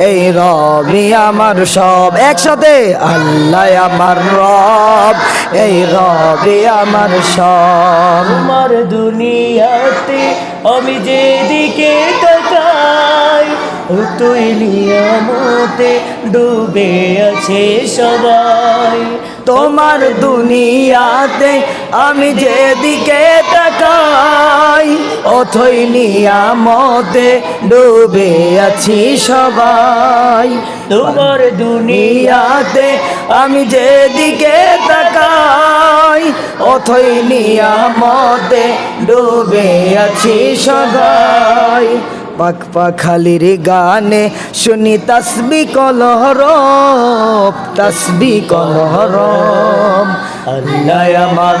এই রবি আমার সব একসাথে? আল্লাহ আমার রব এই রবি আমার সব। আমার দুনিয়াতে আমি যেদিকে তাকাই তুই নিয়ামতে ডুবে আছে সবাই। তোমার দুনিয়াতে আমি যেদিকে তাকাই অথই নিয়ামতে ডুবে আছি সবাই। তোমার দুনিয়া নিয়াতে আমি যেদিকে তাকাই অথই নিয়ামতে ডুবে আছি সবাই। পাখ পাখালির গানে শুনি তসবি কলহর তসবি কলহর আল্লাহ আমার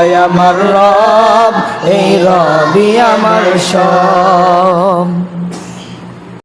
আল্লাহ আমার রব এই রবি আমার সব।